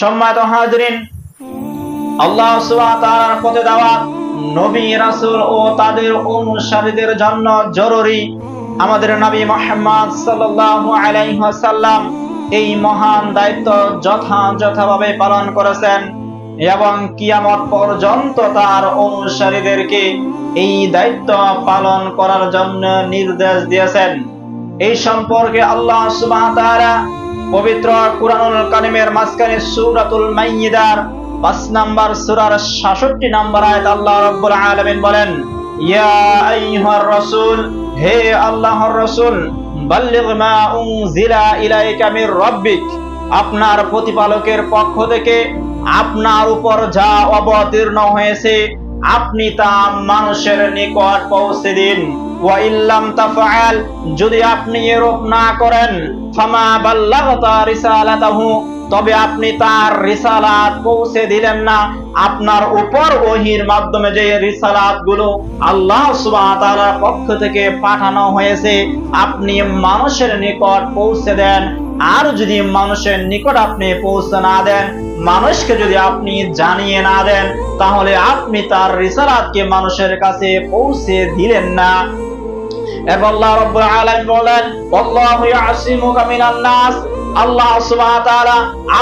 সম্মানিত হাজরিন, আল্লাহ সুবহানাহু পথে দেওয়া নবী, রাসূল ও তাদের অনুসারীদের জন্য জরুরি। আমাদের নবী মুহাম্মদ সাল্লাল্লাহু আলাইহি ওয়াসাল্লাম এই মহান দায়িত্ব যথাযথভাবে পালন করেছেন এবং কিয়ামত পর্যন্ত তার অনুসারীদেরকে এই দায়িত্ব পালন করার জন্য নির্দেশ দিয়েছেন। এই সম্পর্কে আল্লাহ সুবহানাহু পবিত্র কুরআনুল কারিমের মাঝখানে সূরাতুল মাইয়িদার পাঁচ নাম্বার সূরার 66 নাম্বার আয়াত আল্লাহ রাব্বুল আলামিন বলেন, ইয়া আইয়ুহার রাসূল, হে আল্লাহর রাসূল, বাল্লিগ মা উনজিলা ইলাইকা মির রাব্বিক, আপনার প্রতিপালকের পক্ষ থেকে আপনার উপর যা অবতীর্ণ হয়েছে আপনি তা মানুষের নিকট পৌঁছে দিন। যদি আপনি এরূপ না করেন তবে আপনি তার রিসালাত পৌঁছে দিলেন না। আপনার উপর ওহির মাধ্যমে যে রিসালাতগুলো আল্লাহ তাআলার পক্ষ থেকে পাঠানো হয়েছে, আপনি মানুষের নিকট পৌঁছে দেন। আর যদি মানুষের নিকট আপনি পৌঁছে না দেন, মানুষকে যদি আপনি জানিয়ে না দেন, তাহলে আপনি তার রিসালাতকে মানুষের কাছে পৌঁছে দিলেন না। এবং আল্লাহ রব্বুল আলামিন বলেন আল্লাহু ইয়াসিমুকা মিনান নাস। আল্লাহ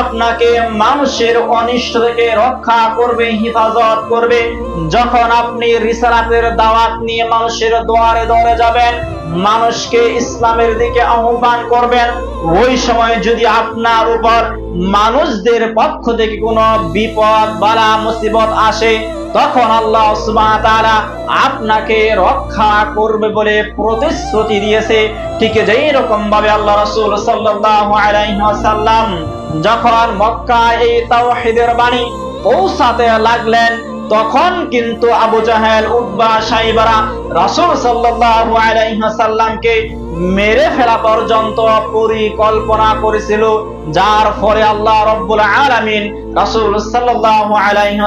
আপনাকে মানুষের অনিষ্ট থেকে রক্ষা করবে, হিফাজত করবে। যখন আপনি রিসালাতের দাওয়াত নিয়ে মানুষের দুয়ারে দুয়ারে যাবেন, মানুষকে ইসলামের দিকে আহ্বান করবেন, ওই সময় যদি আপনার উপর মানুষদের পক্ষ থেকে কোনো বিপদ, বালা, মুসিবত আসে তখন আল্লাহ আপনাকে রক্ষা করবে বলে প্রতিশ্রুতি দিয়েছে। ঠিক যেই রকম ভাবে আল্লাহ রসুল সাল্লাম যখন মক্কা এই তাওহীদের বাণী পৌঁছাতে লাগলেন তখন কিন্তু আবু জাহেল উদ্বা সাইবারা রাসূল সাল্লাল্লাহু আলাইহি মেরে ফেলা পর্যন্ত পরিকল্পনা করেছিল, যার ফলে আল্লাহ রব্বুল আলামিন রাসূল সাল্লাল্লাহু আলাইহি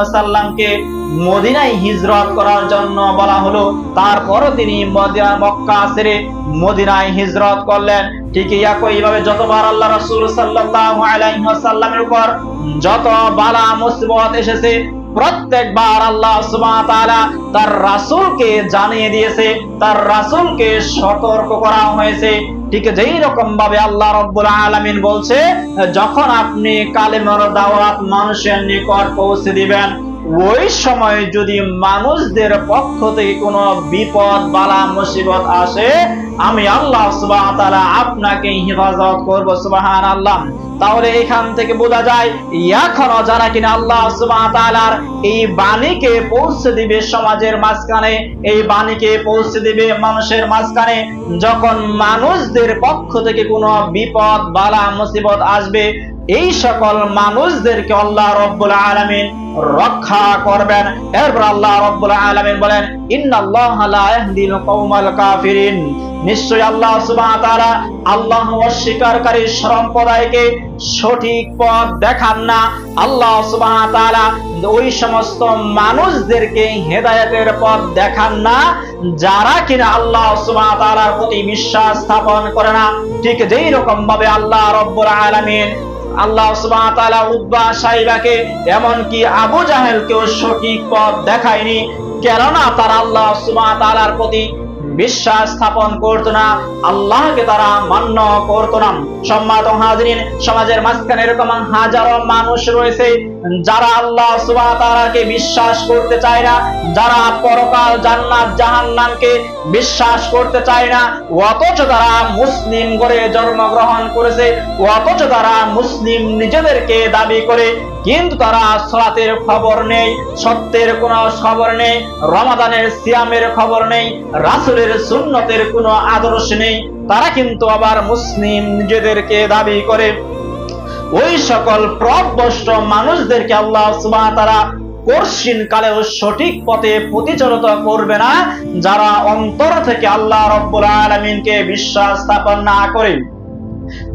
মদিনায় হিজরত করার জন্য বলা হলো। তারপর তিনি মদিনা, মক্কা ছেড়ে মদিনায় হিজরত করলেন। ঠিক একইভাবে যতবার আল্লাহ রাসূল সাল্লাল্লাহু আলাইহি ওয়াসাল্লামের উপর যত বালা, মুসিবত এসেছে প্রত্যেকবার আল্লাহ তার রাসুলকে জানিয়ে দিয়েছে, তার রাসুলকে সতর্ক করা হয়েছে। ঠিক যেই রকম ভাবে আল্লাহ রব্বুল আলমিন বলছে, যখন আপনি কালেমার দাওয়াত মানুষের নিকট পৌঁছে দিবেন ওই সময় যদি মানুষদের পক্ষ থেকে কোনো বিপদ, বালা, মুসিবত আসে, আমি আল্লাহ তাআলা আপনাকে হেফাজত করব সুবহানাল্লাহ। তাহলে এখান থেকে বোঝা যায়, এখনও যারা কিনা আল্লাহ ওয়া এই বাণীকে পৌঁছে দিবে সমাজের মাঝখানে, এই বাণীকে পৌঁছে দিবে মানুষের মাঝখানে, যখন মানুষদের পক্ষ থেকে কোনো বিপদ, বালা, মুসিবত আসবে এই সকল মানুষদেরকে আল্লাহ রব্বুল আলামিন রক্ষা করবেন। এরপর আল্লাহ রব্বুল আলামিন বলেন, ইন্নাল্লাহা লা কাফিরিন। নিশ্চয় আল্লাহ তাআলা আল্লাহ অস্বীকারী সম্প্রদায়কে সঠিক পথ দেখান না। আল্লাহ সুবহানাহু তাআলা ওই সমস্ত মানুষদেরকে হেদায়েতের পথ দেখান না, যারা কিনা আল্লাহ তাআলার প্রতি বিশ্বাস স্থাপন করে না। ঠিক যেই রকম ভাবে আল্লাহ রব্বুল আলামিন আল্লাহ তাআলা সাইবাকে এমনকি আবু জাহেলকেও সঠিক পথ দেখায়নি। কেননা তার আল্লাহ তাআলার প্রতি বিশ্বাস স্থাপন করতো না, আল্লাহকে তারা মান্য করতো না। সম্মানিত হাজরিন সমাজের মাঝখানে এরকম হাজারো মানুষ রয়েছে যারা আল্লাহ তাআলাকে বিশ্বাস করতে চায় না, যারা পরকাল জান্নাত জাহান্নামকে বিশ্বাস করতে চায় না, অথচ তারা মুসলিম করে জন্মগ্রহণ করেছে, অথচ তারা মুসলিম নিজেদেরকে দাবি করে, কিন্তু তারা সলাতের খবর নেই, সত্যের কোনো খবর নেই, রমাদানের সিয়ামের খবর নেই, রাসুলের সুন্নতের কোনো আদর্শ নেই। তারা কিন্তু আবার মুসলিম নিজেদেরকে দাবি করে। ওই সকল প্রভ্রষ্ট মানুষদেরকে আল্লাহ তারা কর্ষিন কালেও সঠিক পথে প্রতিচলিত করবে না, যারা অন্তর থেকে আল্লাহ রব্বুল আলমিনকে বিশ্বাস স্থাপন না করে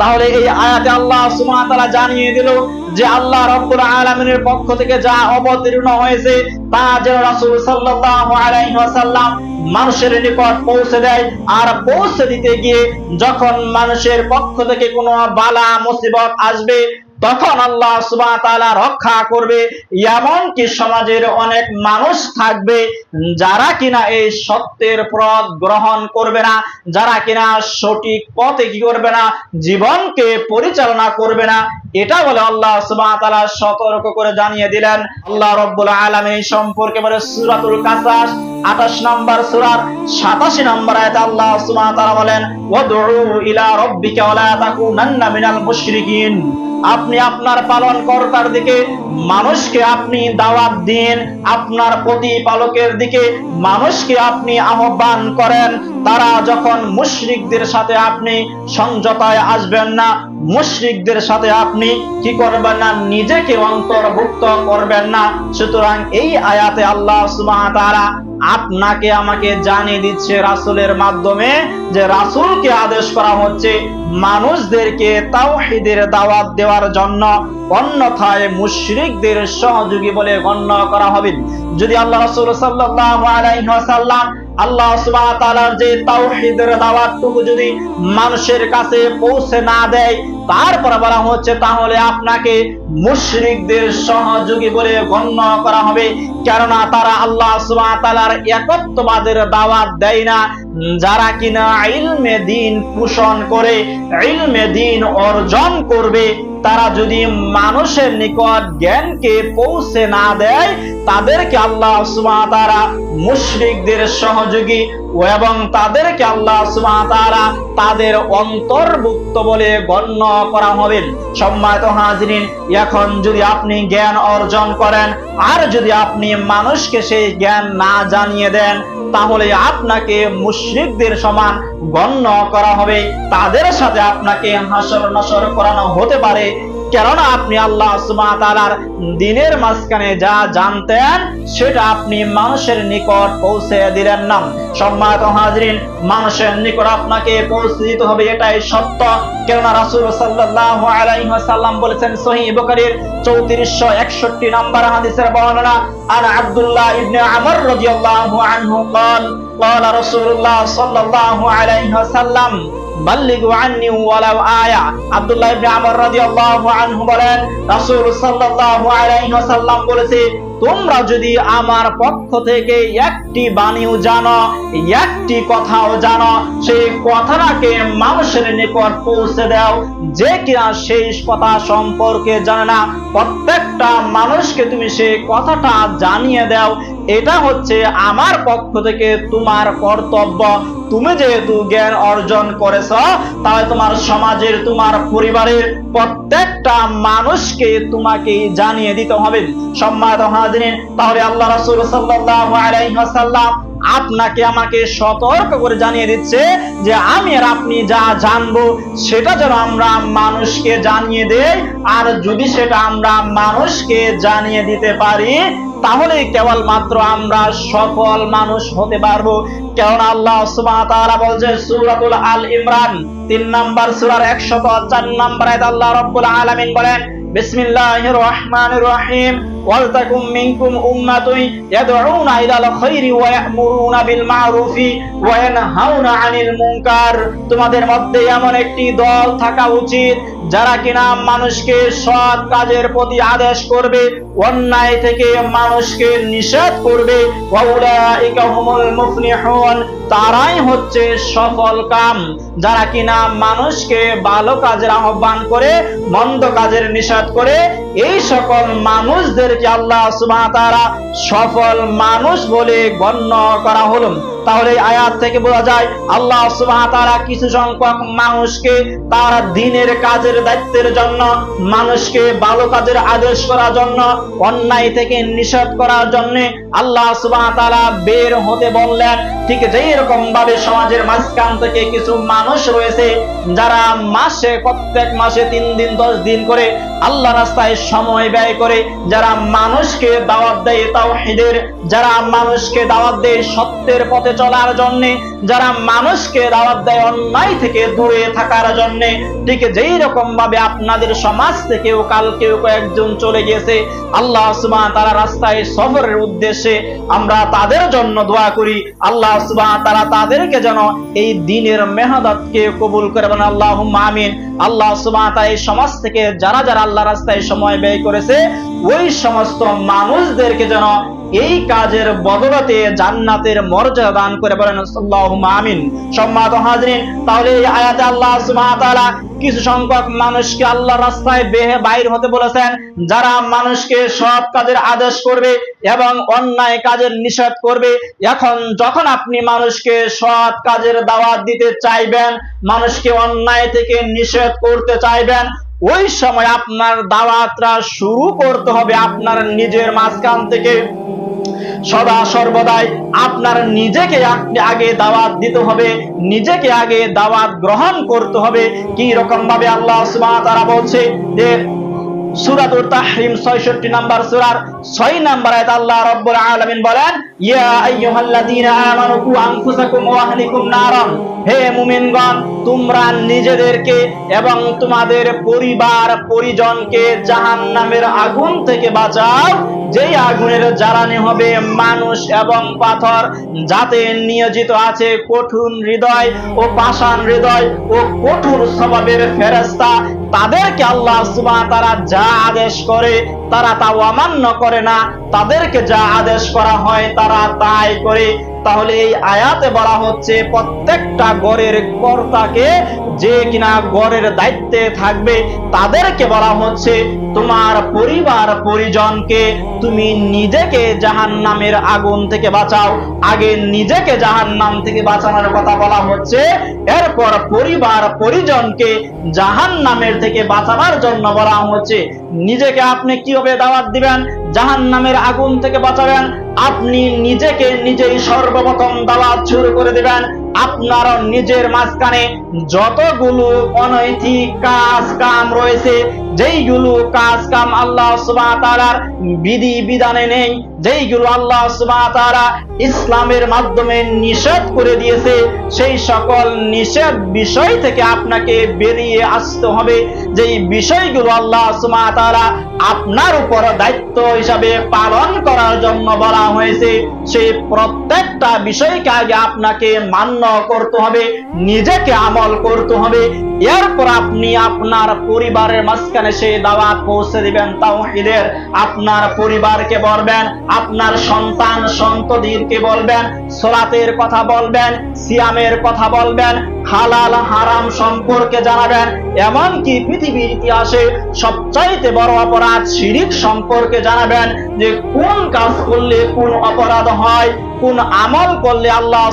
তাহলে এই আয়াতে আল্লাহ সুমাতালা জানিয়ে দিল যে আল্লাহ রব্বুল আলমিনের পক্ষ থেকে যা অবতীর্ণ হয়েছে, তা যেন রাসুল সাল্লাম মানুষের নিকট পৌঁছে দেয় আর পৌঁছে দিতে গিয়ে যখন মানুষের পক্ষ থেকে কোনো বালা, মুসিবত আসবে তখন আল্লাহ সুবাহ ওয়া রক্ষা করবে, এমনকি সমাজের অনেক মানুষ থাকবে, যারা কিনা এই সত্যের পথ গ্রহণ করবে না, যারা কিনা সঠিক পথে কি করবে না, জীবনকে পরিচালনা করবে না এটা বলে আল্লাহ সুবহানাহু সতর্ক করে জানিয়ে দিলেন, আল্লাহ রাব্বুল আলামিন এই সম্পর্কে বলে সূরাতুল কাসাস 28 নম্বর সূরার 87 নম্বর আয়াতে আল্লাহ সুবহানাহু ওয়া তাআলা বলেন, ওয়াদউ ইলা রাব্বিকা ওয়া লা তাকুনান্না মিনাল মুশরিকিন। আপনি আপনার পালন কর্তার দিকে, মানুষকে আপনি দাওয়াত দিন, আপনার প্রতিপালকের দিকে মানুষকে আপনি আহ্বান করেন তারা যখন মুশরিকদের সাথে আপনি সংযতায় আসবেন না, মুশরিকদের সাথে আপনি কি করবেন না? নিজেকে অন্তর্ভুক্ত করবেন না। সুতরাং এই আয়াতে আল্লাহ ওয়া আপনাকে আমাকে জানিয়ে দিচ্ছে রাসূলের মাধ্যমে যে রাসূলকে আদেশ করা হচ্ছে মানুষদেরকে তাওহীদের দাওয়াত দেওয়ার জন্য, অন্যথায় মুশরিকদের সহযোগী বলে গণ্য করা হবে। যদি আল্লাহ রাসূল সাল্লাল্লাহু আলাইহি আল্লাহ তাআলার যে তাওহীদের দাওয়াতটুকু যদি মানুষের কাছে পৌঁছে না দেয় বলা হচ্ছে তাহলে আপনাকে মুশরিকদের সহযোগী বলে গণ্য করা হবে। কেননা তারা আল্লাহ তাআলার একত্ববাদের দাওয়াত দেয় না। যারা কিনা ইলমে দিন পোষণ করে, ইলমে দিন অর্জন করবে, তারা যদি মানুষের নিকট জ্ঞানকে পৌঁছে না দেয় তাদেরকে আল্লাহ ওয়া মুশরিকদের সহযোগী এবং তাদেরকে আল্লাহ তাআলা তাদের অন্তর্ভুক্ত বলে গণ্য করা হবে। সম্মানিত হাজিরিন, এখন যদি আপনি জ্ঞান অর্জন করেন, আর যদি আপনি মানুষকে সেই জ্ঞান না জানিয়ে দেন, তাহলে আপনাকে মুশরিকদের সমান গণ্য করা হবে। তাদের সাথে আপনাকে হাসর নসর করানো হতে পারে। কেননা আপনি আল্লাহ সুবহানাহু ওয়া তাআলার দিনের মাঝখানে যা জানতেন সেটা আপনি মানুষের নিকট পৌঁছে দিলেন না সম্মানিত হাজরিন মানুষের নিকট আপনাকে পৌঁছে দিতে হবে এটাই সত্য কেননা রাসূল সাল্লাল্লাহু আলাইহি ওয়াসাল্লাম বলেছেন সহিহ বুখারীর 3461 নম্বর হাদিসের বর্ণনা আর আব্দুল্লাহ ইবনে আমর রাদিয়াল্লাহু আনহু قال قال رسول الله صلى الله عليه وسلم তোমরা যদি আমার পক্ষ থেকে একটি বাণীও জানো, একটি কথাও জানো, সেই কথাটাকে মানুষের নিকট পৌঁছে দাও। যে কিনা সেই কথা সম্পর্কে জানে না, প্রত্যেকটা মানুষকে তুমি সেই কথাটা জানিয়ে দাও। এটা হচ্ছে আমার পক্ষ থেকে তোমার কর্তব্য। তুমি যেহেতু জ্ঞান অর্জন করেছ, তাহলে তোমার সমাজের, তোমার পরিবারের প্রত্যেকটা মানুষকে তোমাকে জানিয়ে দিতে হবে। সম্মানিত হাজিরিন, তাহলে আল্লাহ রাসূল সাল্লাল্লাহু আলাইহি আপনাকে আমাকে সতর্ক করে জানিয়ে দিচ্ছে যে আমি আর আপনি যা জানব, সেটা যেন আমরা মানুষকে জানিয়ে দেই, আর যদি সেটা আমরা মানুষকে জানিয়ে দিতে পারি তাহলে কেবলমাত্র আমরা সফল মানুষ হতে পারব। কেননা আল্লাহ সুবহানাহু বলছে সুরাতুল আল ইমরান, তিন নাম্বার সূরার 104 নাম্বার নম্বর আল্লাহ রব্বুল আলমিন বলেন বিসমিল্লাহ রহমান রহিম। ওয়ালতাকুম মিনকুম উম্মাতুন ইয়াদউনা ইলাল খাইরি ওয়া ইয়ামুরুনা বিল মারুফি ওয়া তোমাদের মধ্যে এমন একটি দল থাকা উচিত যারা কিনা মানুষকে সৎ কাজের প্রতি আদেশ করবে, অন্যায় থেকে মানুষকে নিষেধ করবে। তারাই হচ্ছে সফল কাম। যারা কিনা মানুষকে ভালো কাজের আহ্বান করে, মন্দ কাজের নিষেধ করে, এই সকল মানুষদেরকে আল্লাহ তাআলা, সফল মানুষ বলে গণ্য করা হলো। তাহলে আয়াত থেকে বোঝা যায়, আল্লাহ সুবহানাহু কিছু সংখ্যক মানুষকে তার দিনের কাজের দায়িত্বের জন্য, মানুষকে ভালো কাজের আদেশ করার জন্য, অন্যায় থেকে নিষেধ করার জন্য আল্লাহ সুবহানাহু বের হতে বললেন। ঠিক যেই রকম ভাবে সমাজের মাঝখান থেকে কিছু মানুষ রয়েছে, যারা মাসে প্রত্যেক মাসে তিন দিন, দশ দিন করে আল্লাহ রাস্তায় সময় ব্যয় করে, যারা মানুষকে দাওয়াত দেয় তাওহীদের যারা মানুষকে দাওয়াত দেয় সত্যের পথে চলার জন্য যারা মানুষকে দাওয়াত দেয় অন্যায় থেকে দূরে থাকার জন্য, ঠিক যেই রকম ভাবে আপনাদের সমাজ থেকেও কালকেও কয়েকজন চলে গেছে আল্লাহ সুবহান তারা রাস্তায় সফরের উদ্দেশ্যে আমরা তাদের জন্য দোয়া করি। আল্লাহ সুবহান তারা তাদেরকে যেন এই দিনের মেহনতকে কবুল করে বলেন আল্লাহ আমিন। আল্লাহ সুবহান তাআলা এই সমাজ থেকে যারা যারা আল্লাহ রাস্তায় সময় ব্যয় করেছে, ওই সমস্ত মানুষদেরকে যেন এই কাজের বদলতে জান্নাতের মর্যাদা দান করে বলেন যারা মানুষকে সব কাজের আদেশ করবে এবং অন্যায় কাজের নিষেধ করবে। এখন যখন আপনি মানুষকে সৎ কাজের দাওয়াত দিতে চাইবেন, মানুষকে অন্যায় থেকে নিষেধ করতে চাইবেন ওই সময় আপনার দাওয়াতরা শুরু করতে হবে আপনার নিজের মাঝখান থেকে। সদা সর্বদাই আপনার নিজেকে আগে দাওয়াত দিতে হবে, নিজেকে আগে দাওয়াত গ্রহণ করতে হবে। কি রকম ভাবে আল্লাহ তাআলা বলছে যে তাহরিম 66 নাম্বার সূরার 6 নাম্বার আয়াত আল্লাহ আলামিন বলেন, ইয়া আইয়ুহাল্লাযীনা আমানু কু আনফুসাকুম ওয়া আহলিকুম নারান। হে মুমিনগণ, তোমরা নিজেদেরকে এবং তোমাদের পরিবার, পরিজনকে জাহান্নামের আগুন থেকে বাঁচাও। যেই আগুনের জ্বালানি হবে মানুষ এবং পাথর, যাতে নিয়োজিত আছে কঠোর হৃদয় ও পাষাণ হৃদয় ও কঠোর স্বভাবের ফেরেস্তা তাদেরকে আল্লাহ সুবহান তারা যা আদেশ করে, তারা তা অমান্য করে না। তাদেরকে যা আদেশ করা হয়, তারা তাই করে। তাহলে এই আয়াতে বলা হচ্ছে, প্রত্যেকটা গড়ের কর্তাকে যে কিনা গড়ের দায়িত্বে থাকবে, তাদেরকে বলা হচ্ছে, তোমার পরিবার পরিজনকে তুমি নিজেকে জাহান নামের আগুন থেকে বাঁচাও। আগে নিজেকে জাহান নাম থেকে বাঁচানোর কথা বলা হচ্ছে, এরপর পরিবার পরিজনকে জাহান নামের থেকে বাঁচানোর জন্য বলা হচ্ছে। নিজেকে আপনি কীভাবে দাওয়াত দিবেন? জাহান নামের আগুন থেকে বাঁচাবেন। আপনি নিজেকে নিজেই সর্বপ্রথম দালাত শুরু করে দিবেন। আপনার নিজের মাঝখানে যতগুলো অনৈতিক কাজ কাম রয়েছে, যেইগুলো কাজ কাম আল্লাহ সুবহানাহু বিধি বিধানে নেই, যেইগুলো আল্লাহ ওয়া ইসলামের মাধ্যমে নিষেধ করে দিয়েছে, সেই সকল নিষেধ বিষয় থেকে আপনাকে বেরিয়ে আসতে হবে। যেই বিষয়গুলো আল্লাহ সুবহানাহু আপনার উপর দায়িত্ব হিসাবে পালন করার জন্য বলা হয়েছে সেই প্রত্যেকটা বিষয়কে আগে আপনাকে মান্য করতে হবে, নিজেকে আমল করতে হবে। এরপর আপনি আপনার পরিবারের মাঝখানে সেই দাওয়াত পৌঁছে দিবেন, তাওহীদের। আপনার পরিবারকে বলবেন, আপনার সন্তান সন্ততিকে বলবেন, সোলাতের কথা বলবেন, সিয়ামের কথা বলবেন হালাল হারাম সম্পর্কে জানাবেন, এমনকি পৃথিবীর ইতিহাসে সবচাইতে বড় অপরাধ শিরিক সম্পর্কে জানাবেন যে কোন কাজ করলে কোন অপরাধ হয়, কোন আমল করলে আল্লাহ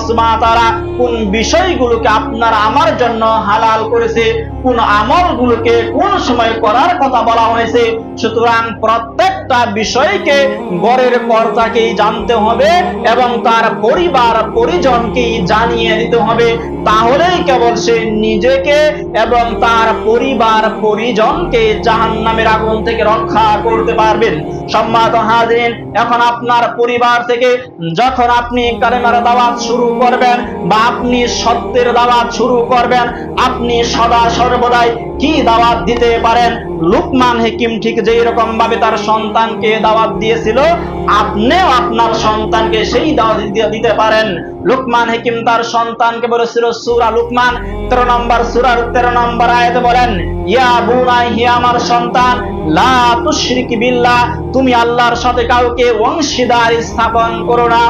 তারা কোন বিষয়গুলোকে আপনার আমার জন্য হালাল করেছে কোন আমলগুলোকে কোন সময় করার কথা বলা হয়েছে, সুতরাং প্রত্যেকটা বিষয়কে গড়ের কর্তাকেই জানতে হবে এবং তার পরিবার পরিজনকেই জানিয়ে দিতে হবে। তাহলেই কেবল সে নিজেকে এবং তার পরিবার পরিজনকে জাহান্নামের আগুন থেকে রক্ষা করতে পারবেন। সম্মানিত হাজিরিন, এখন আপনার পরিবার থেকে যখন আপনি কালেমার দাওয়াত শুরু করবেন বা আপনি সত্যের দাওয়াত শুরু করবেন, আপনি সদা সর্বদাই কি দাওয়াত দিতে পারেন? লুকমান হেকিম ঠিক যেই রকম ভাবে তার সন্তানকে দাওয়াত দিয়েছিল, আপনিও আপনার সন্তানকে সেই দাওয়াত দিতে পারেন। লুকমান হেকিম তার সন্তানকে বলেছিল, সূরা লুকমান 13 নম্বর সূরার 13 নম্বর আয়াতে বলেন, ইয়া বুনাই, হি আমার সন্তান, লা তুশরিক বিল্লাহ, তুমি আল্লাহর সাথে কাউকে অংশীদার স্থাপন করো না।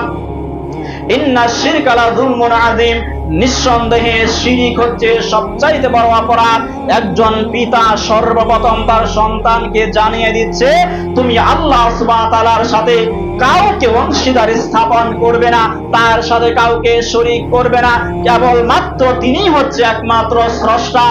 ইন্না শিরকা লা যুলমুন আযীম। নিঃসন্দেহে শিরিক হচ্ছে সবচাইতে বড় অপরাধ। একজন পিতা সর্বপ্রথম তার সন্তানকে জানিয়ে দিচ্ছে, তুমি আল্লাহ তাআলার সাথে কাউকে অংশীদার স্থাপন করবে না, তার সাথে কাউকে শরিক করবে না। কেবল মাত্র তিনি হচ্ছে একমাত্র স্রষ্টা,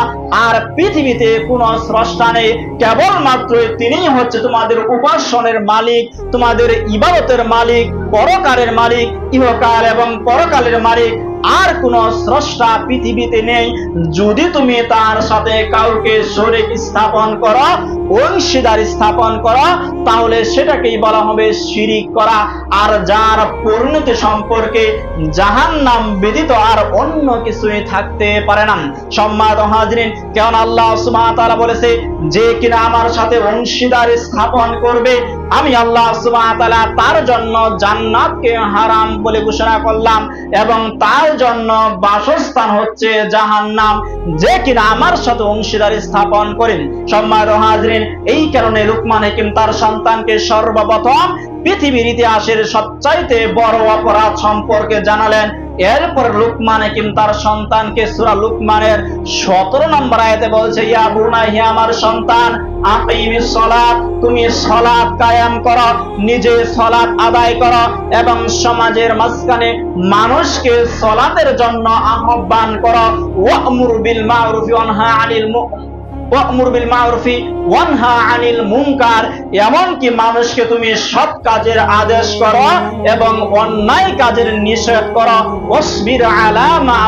আর পৃথিবীতে কোন স্রষ্টা নেই। কেবল মাত্র তিনি হচ্ছে তোমাদের উপাসনের মালিক, তোমাদের ইবাদতের মালিক, পরকালের মালিক, ইহকাল এবং পরকালের মালিক। আর কোন স্রষ্টা পৃথিবীতে নেই। যদি তুমি তার সাথে কাউকে শরীক স্থাপন করো, অংশীদার স্থাপন করো, তাহলে সেটাকেই বলা হবে শিরিক করা। আর যার পরিণতি সম্পর্কে জাহান নাম ব্যতীত আর অন্য কিছুই থাকতে পারে না। সম্মানিত হাজরিন কেন আল্লাহ সুবহানাহু ওয়া বলেছে, যে কিনা আমার সাথে অংশীদার স্থাপন করবে আমি আল্লাহ তাআলা তার জন্য জান্নাতকে হারাম বলে ঘোষণা করলাম এবং তার জন্য বাসস্থান হচ্ছে জাহান্নাম, যে কিনা আমার সাথে অংশীদার স্থাপন করেন। সম্মানিত হাজরিন, এই কারণে লুকমান হাকিম তার সন্তানকে সর্বপ্রথম পৃথিবীর ইতিহাসের সবচাইতে বড় অপরাধ সম্পর্কে জানালেন। এরপর লুকমান হাকিম তার সন্তানকে সূরা লুকমানের 17 নম্বর আয়াতে বলছে, ইয়া বুনা হে আমার সন্তান তুমি করো, নিজে সালাত আদায় করো এবং সমাজের মাঝখানে মানুষকে সালাতের জন্য আহ্বান করো। ওয়ামুর বিল মারুফি ওয়ানহা আনিল ওয়ামুর বিল মারুফি, ওয়ানহা আনিল মুনকার, এমনকি মানুষকে তুমি সৎ কাজের আদেশ করো এবং অন্যায় কাজের নিষেধ করো। ওয়াসবির আলা মা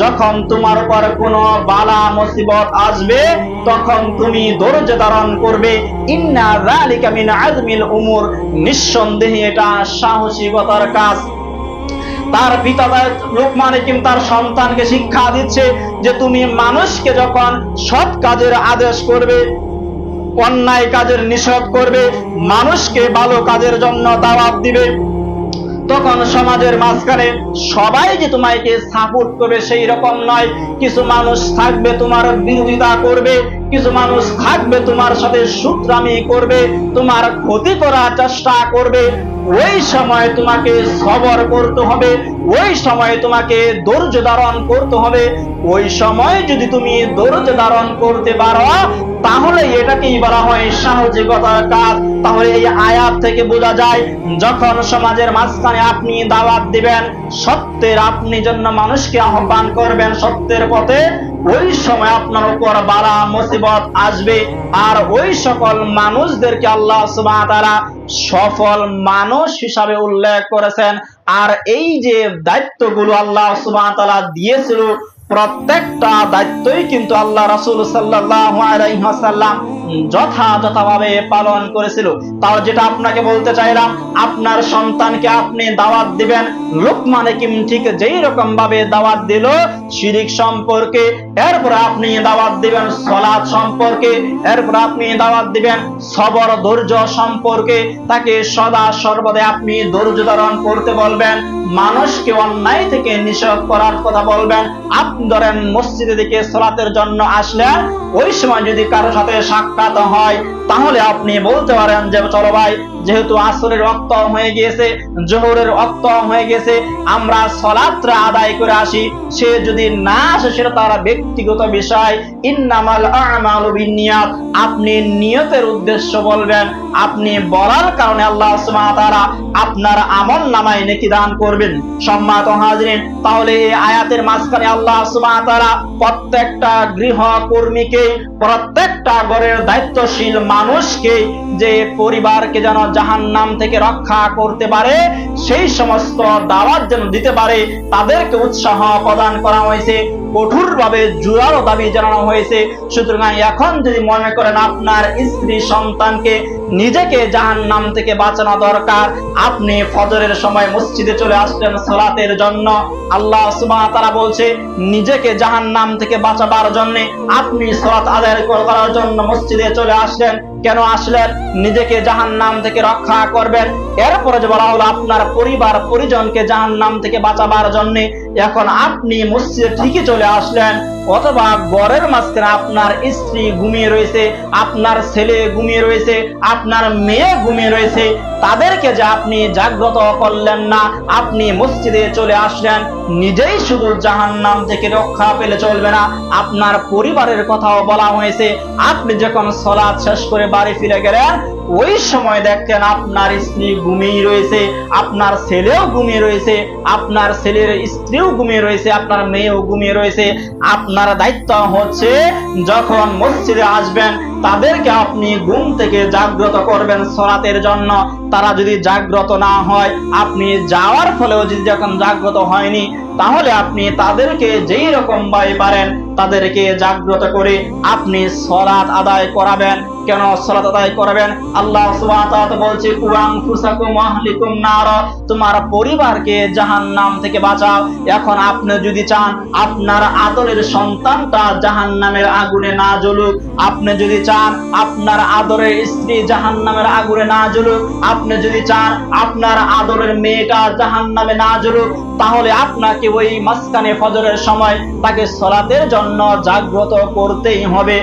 যখন তোমার উপর কোনো বালা মুসিবত আসবে, তখন তুমি ধৈর্য ধারণ করবে। ইন্না যালিকা মিন আজমিল উমুর, নিঃসন্দেহে এটা সাহসিকতার কাজ। তার পিতা লোকমান হাকিম তার সন্তানকে শিক্ষা দিচ্ছে যে তুমি মানুষকে যখন সৎ কাজের আদেশ করবে, অন্যায় কাজের নিষেধ করবে, মানুষকে ভালো কাজের জন্য দাওয়াত দিবে, তখন সমাজের মাঝখানে সবাই যে তোমাকে সাপোর্ট করবে সেই রকম নয়। কিছু মানুষ থাকবে, তোমার বিরোধিতা করবে কিছু মানুষ থাকবে তোমার সাথে সূত্রামি করবে, তোমার ক্ষতি করার চেষ্টা করবে। ওই সময় তোমাকে সবর করতে হবে, ওই সময় তোমাকে ধৈর্য ধারণ করতে হবে। ওই সময় যদি তুমি ধৈর্য ধারণ করতে পারো, তাহলে এটাকেই বলা হয় সাহসিকতার কাজ। তাহলে এই আয়াত থেকে বোঝা যায়, যখন সমাজের মাঝখানে আপনি দাওয়াত দিবেন, সত্যের আপনি জন্য মানুষকে আহ্বান করবেন সত্যের পথে ওই সময় আপনার উপর বালা মুসিবত আসবে। আর ওই সকল মানুষদেরকে আল্লাহ তারা সফল মানুষ হিসাবে উল্লেখ করেছেন। আর এই যে দায়িত্বগুলো আল্লাহ তারা দিয়েছিল, প্রত্যেকটা দায়িত্বই কিন্তু আল্লাহ রাসুল সাল্লাহ আলাইহি ওয়াসাল্লাম যথাযথভাবে পালন করেছিল। তাও যেটা আপনাকে বলতে চাইলাম, আপনার সন্তানকে আপনি দাওয়াত দিবেন। লোকমান হাকিম ঠিক যেই রকম ভাবে দাওয়াত দিল, শিরিক সম্পর্কে, এরপর আপনি দাওয়াত দিবেন, সলাৎ সম্পর্কে, এরপর আপনি দাওয়াত দিবেন, সবর, ধৈর্য সম্পর্কে, তাকে সদা সর্বদা আপনি ধৈর্য ধারণ করতে বলবেন, মানুষকে অন্যায় থেকে নিষেধ করার কথা বলবেন, আপনি ধরেন মসজিদে দিকে সলাতের জন্য আসলেন, ওই সময় যদি কারও সাথে সাক্ষাৎ হয়। তাহলে আপনি বলতে পারেন যে চলো ভাই যেহেতু আসরের রক্ত হয়ে গিয়েছে, জোহরের রক্ত হয়ে গেছে আমরা সলাত্রা আদায় করে আসি। সে যদি না আসে, সেটা তার ব্যক্তিগত বিষয়। ইন্নামাল আমালু বিন্নিয়াত আপনি নিয়তের উদ্দেশ্য বলবেন, আপনি বলার কারণে আল্লাহ তাআলা আপনার আমল নামায় নেকি দান করবেন। সম্মানিত হাজরিন, তাহলে এই আয়াতের মাঝখানে আল্লাহ তাআলা প্রত্যেকটা গৃহ কর্মীকে প্রত্যেকটা ঘরের দায়িত্বশীল মানুষকে, যে পরিবারকে যেন জাহান্নাম থেকে রক্ষা করতে পারে, সেই সমস্ত দাওয়াত যেন দিতে পারে, তাদেরকে উৎসাহ প্রদান করা হয়েছে, কঠোরভাবে জোরালো দাবি জানানো হয়েছে। সুতরাং এখন যদি মনে করেন আপনার স্ত্রী সন্তানকে নিজেকে জাহান নাম থেকে বাঁচানো দরকার, আপনি ফজরের সময় মসজিদে চলে আসলেন সালাতের জন্য। আল্লাহ ওয়া তাআলা বলছে, নিজেকে জাহান নাম থেকে বাঁচাবার জন্য আপনি সালাত আদায় করার জন্য মসজিদে চলে আসলেন। কেন আসলেন? নিজেকে জাহান নাম থেকে রক্ষা করবেন। এরপরে যে বলা হলো, আপনার পরিবার পরিজনকে জাহান নাম থেকে বাঁচাবার জন্য এখন আপনি মসজিদে ঠিকই চলে আসলেন, অথবা ঘরের মাঝখানে আপনার স্ত্রী ঘুমিয়ে রয়েছে, আপনার ছেলে ঘুমিয়ে রয়েছে, আপনার মেয়ে ঘুমিয়ে রয়েছে, তাদেরকে যে আপনি জাগ্রত করলেন না, আপনি মসজিদে চলে আসলেন, নিজেই শুধু জাহান্নাম থেকে রক্ষা পেলে চলবে না। আপনার পরিবারের কথাও বলা হয়েছে, আপনি যখন সলাদ শেষ করে বাড়ি ফিরে গেলেন ওই সময় দেখতেন আপনার স্ত্রী ঘুমিয়ে রয়েছে, আপনার ছেলেও ঘুমিয়ে রয়েছে, আপনার ছেলের স্ত্রীও ঘুমিয়ে রয়েছে, আপনার মেয়েও ঘুমিয়ে রয়েছে। আপনার দায়িত্ব হচ্ছে যখন মসজিদে আসবেন তাদেরকে আপনি ঘুম থেকে জাগ্রত করবেন সলাতের জন্য। তারা যদি জাগ্রত না হয়, আপনি যাওয়ার ফলেও যদি যখন জাগ্রত হয়নি, তাহলে আপনি তাদেরকে যেই রকম ভাবে পারেন, তাদেরকে জাগ্রত করে আপনি সলাত আদায় করাবেন। কেন সলাত আদায় করাবেন? আল্লাহ বলছে কুরাং ফুসাকুম আহলিকুম নার তোমার পরিবারকে জাহান্নাম থেকে বাঁচাও। এখন আপনি যদি চান, আপনার আদরের সন্তানটা জাহান্নামের আগুনে না জ্বলুক। আপনি যদি চান, আপনার আদরের স্ত্রী জাহান্নামের আগুনে না জ্বলুক। আপনি যদি চান, আপনার আদরের মেয়েটা জাহান্নামে না জ্বলুক, তাহলে আপনাকে ওই মাঝখানে ফজরের সময় তাকে সলাতের জন্য জাগ্রত করতেই হবে।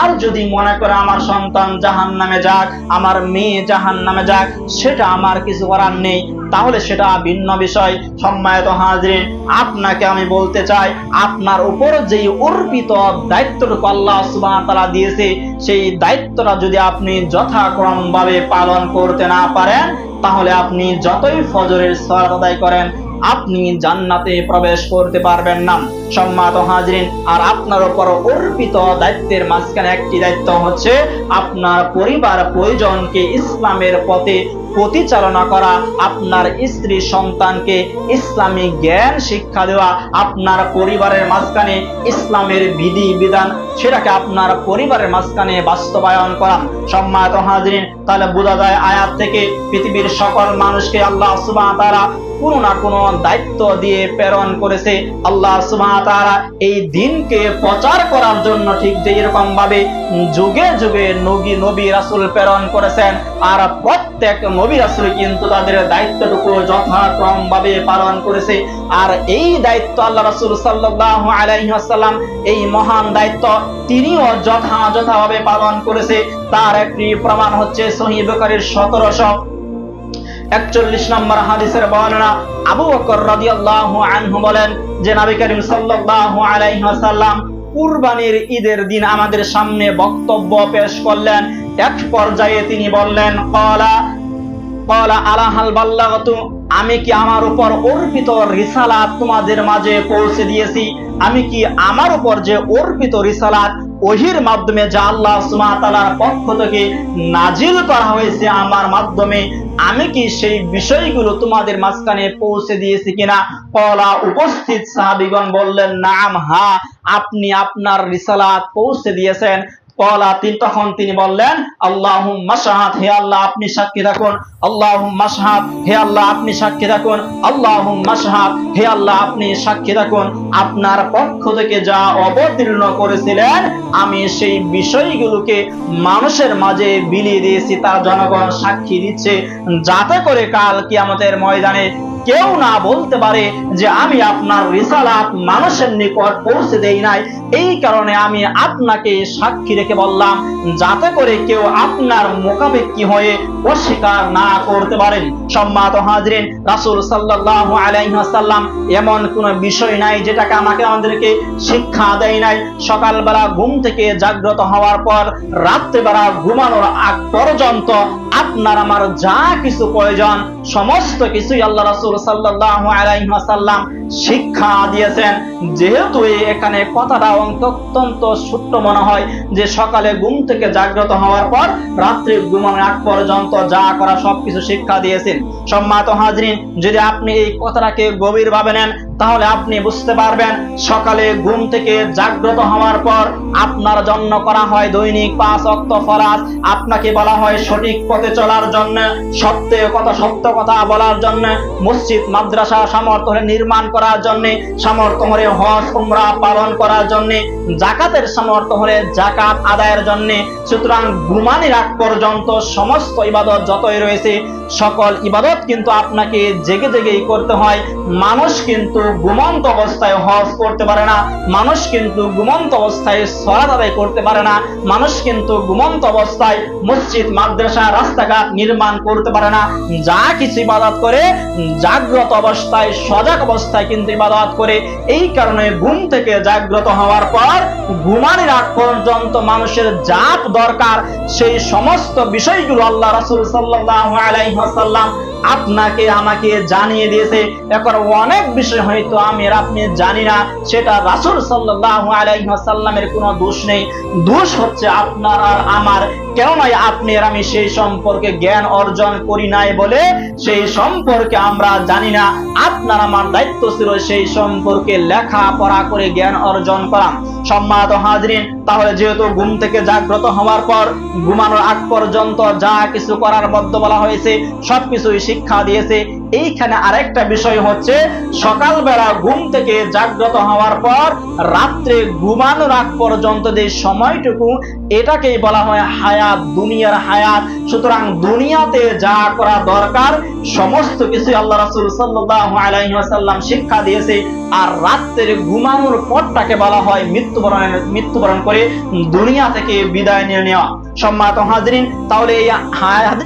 আর যদি মনে করে আমার সন্তান জাহান নামে যাক, আমার মেয়ে জাহান নামে যাক, সেটা আমার কিছু করার নেই। তাহলে সেটা ভিন্ন বিষয়। সম্মানিত হাজরিন, আপনাকে আমি বলতে চাই, আপনার উপর যেই অর্পিত দায়িত্বটুকু আল্লাহ সুবহানাহু তাআলা দিয়েছে, সেই দায়িত্বটা যদি আপনি যথাক্রম ভাবে পালন করতে না পারেন, তাহলে আপনি যতই ফজরের সালাত আদায় করেন, আপনি জান্নাতে প্রবেশ করতে পারবেন না। সম্মাত হাজরিন, আর আপনার উপর অর্পিত দায়িত্বের মাঝখানে একটি দায়িত্ব হচ্ছে, আপনার পরিবার প্রয়োজনকে ইসলামের পথে পরিচালনা করা আপনার স্ত্রী সন্তানকে ইসলামী জ্ঞান শিক্ষা দেওয়া, আপনার পরিবারের মাঝখানে ইসলামের বিধি বিধান সেটাকে আপনার পরিবারের মাঝখানে বাস্তবায়ন করা। সম্মানিত হাজরিন, তাহলে বোঝা যায় আয়াত থেকে পৃথিবীর সকল মানুষকে আল্লাহ সুবাহ তারা কোনো না কোনো দায়িত্ব দিয়ে প্রেরণ করেছে। আল্লাহ ওয়া তাআলা এই দিনকে প্রচার করার জন্য ঠিক যে এরকম ভাবে যুগে যুগে নবী নবী রাসূল প্রেরণ করেছেন। আর প্রত্যেক নবী রাসুল কিন্তু তাদের দায়িত্বটুকু যথাক্রম ভাবে পালন করেছে। আর এই দায়িত্ব আল্লাহ রাসুল সাল্লাল্লাহু আলাইহি ওয়াসাল্লাম, এই মহান দায়িত্ব তিনিও যথাযথভাবে পালন করেছে। তার একটি প্রমাণ হচ্ছে সহিহ বুখারীর 1700 একচল্লিশ নম্বর হাদিসের বর্ণনা। আবু বকর রাদিয়াল্লাহু আনহু বলেন যে, নবী করিম সাল্লাল্লাহু আলাইহি কুরবানির ঈদের দিন আমাদের সামনে বক্তব্য পেশ করলেন। এক পর্যায়ে তিনি বললেন কলা আমি কি আমার উপর অর্পিত রিসালাত তোমাদের মাঝে পৌঁছে দিয়েছি? আমি কি আমার উপর যে অর্পিত রিসালাত ওহির মাধ্যমে যা আল্লাহ সুমাতালার পক্ষ থেকে নাজিল করা হয়েছে আমার মাধ্যমে, আমি কি সেই বিষয়গুলো তোমাদের মাঝখানে পৌঁছে দিয়েছি কিনা? কলা উপস্থিত সাহাবিগণ বললেন, নাম, হা, আপনি আপনার রিসালাত পৌঁছে দিয়েছেন। কলা তিনি তখন তিনি বললেন মাসাহাদ হে আল্লাহ, আপনি সাক্ষী থাকুন। মাসাহাদ হে আল্লাহ, আপনি সাক্ষী মাসাহাদ হে আল্লাহ, আপনি সাক্ষী আপনার পক্ষ থেকে যা অবতীর্ণ করেছিলেন, আমি সেই বিষয়গুলোকে মানুষের মাঝে বিলিয়ে দিয়েছি। তার জনগণ সাক্ষী দিচ্ছে। যাতে করে কাল কিয়ামতের ময়দানে কেউ না বলতে পারে যে আমি আপনার রিসালাত মানুষের নিকট পৌঁছে দেই নাই। এই কারণে আমি আপনাকে সাক্ষী রেখে বললাম, যাতে করে কেউ আপনার মোকাবেক্ষি হয়ে অস্বীকার না করতে পারেন সম্মাত হাজরিন, রাসূল সাল্লাল্লাহু আলাইহি ওয়াসাল্লাম এমন কোন বিষয় নাই যেটাকে আমাকে আমাদেরকে শিক্ষা দেয় নাই। সকালবেলা ঘুম থেকে জাগ্রত হওয়ার পর, রাত্রেবেলা ঘুমানোর আগ পর্যন্ত আপনার আমার যা কিছু প্রয়োজন, সমস্ত কিছুই আল্লাহ রাসূল শিক্ষা দিয়েছেন। যেহেতু এখানে কথাটা অত্যন্ত সূত্র মনে হয় যে সকালে ঘুম থেকে জাগ্রত হওয়ার পর রাত্রে ঘুমানোর আগ পর্যন্ত যা করা সবকিছু শিক্ষা দিয়েছেন। সম্মাত হাজরিন, যদি আপনি এই কথাটাকে গভীর ভাবে নেন তাহলে আপনি বুঝতে পারবেন, সকালে ঘুম থেকে জাগ্রত হওয়ার পর আপনার জন্য করা হয় দৈনিক পাঁচ অক্ত ফরাজ। আপনাকে বলা হয় সঠিক পথে চলার জন্য, সত্যে কথা, সত্য কথা বলার জন্য, মসজিদ, মাদ্রাসা, সামর্থ্য হলে নির্মাণ করার জন্য, সামর্থ্য হলে হজ, উমরা পালন করার জন্য, জাকাতের সামর্থ্য হলে জাকাত আদায়ের জন্য। সুতরাং ঘুমানির আগ পর্যন্ত সমস্ত ইবাদত যতই রয়েছে, সকল ইবাদত কিন্তু আপনাকে জেগে জেগেই করতে হয়। মানুষ কিন্তু ঘুমন্ত অবস্থায় হজ করতে পারে না, মানুষ কিন্তু ঘুমন্ত অবস্থায় সলাত আদায় করতে পারে না, মানুষ কিন্তু ঘুমন্ত অবস্থায় মসজিদ, মাদ্রাসা, রাস্তাঘাট নির্মাণ করতে পারে না, যা কিছু ইবাদত করে, জাগ্রত অবস্থায়, সজাগ অবস্থায় কিন্তু ইবাদত করে, এই কারণে ঘুম থেকে জাগ্রত হওয়ার পর, ঘুমানির আগ পর্যন্ত মানুষের জাপ দরকার, সেই সমস্ত বিষয়গুলো আল্লাহ রাসূল সাল্লাল্লাহু আলাইহি ওয়াসাল্লাম আপনাকে, আমাকে জানিয়ে দিয়েছে। এখন অনেক বিষয় হয়তো আমি আপনি জানি না। সেটা রাসুল সাল্লাল্লাহু আলাইহি ওয়াসাল্লামের কোনো দোষ নেই। দোষ হচ্ছে আপনার আর আমার। কেননা আপনি আর আমি সেই সম্পর্কে জ্ঞান অর্জন করি নাই বলে সেই সম্পর্কে আমরা জানি না। আপনার আমার দায়িত্ব ছিল সেই সম্পর্কে লেখাপড়া করে জ্ঞান অর্জন করা। সম্মানিত হাজরিন তাহলে যেহেতু ঘুম থেকে জাগ্রত হওয়ার পর, ঘুমানোর আগ পর্যন্ত যা কিছু করার মধ্যে বলা হয়েছে, সবকিছুই শিক্ষা দিয়েছে। এইখানে আরেকটা বিষয় হচ্ছে, সকালবেলা ঘুম থেকে জাগ্রত হওয়ার পর রাত্রে ঘুমানোর আগ পর্যন্ত যে সময়টুকু, এটাকেই বলা হয় হায়াত, দুনিয়ার হায়াত। সুতরাং দুনিয়াতে যা করা দরকার, সমস্ত কিছু আল্লাহ রাসূল আলাইহি শিক্ষা দিয়েছে। আর রাত্রে ঘুমানোর পরটাকে বলা হয় মৃত্যুবরণ মৃত্যুবরণ করে দুনিয়া থেকে বিদায় নিয়ে নেওয়া। সম্মানিত হাজরিন, তাহলে এই হায়াত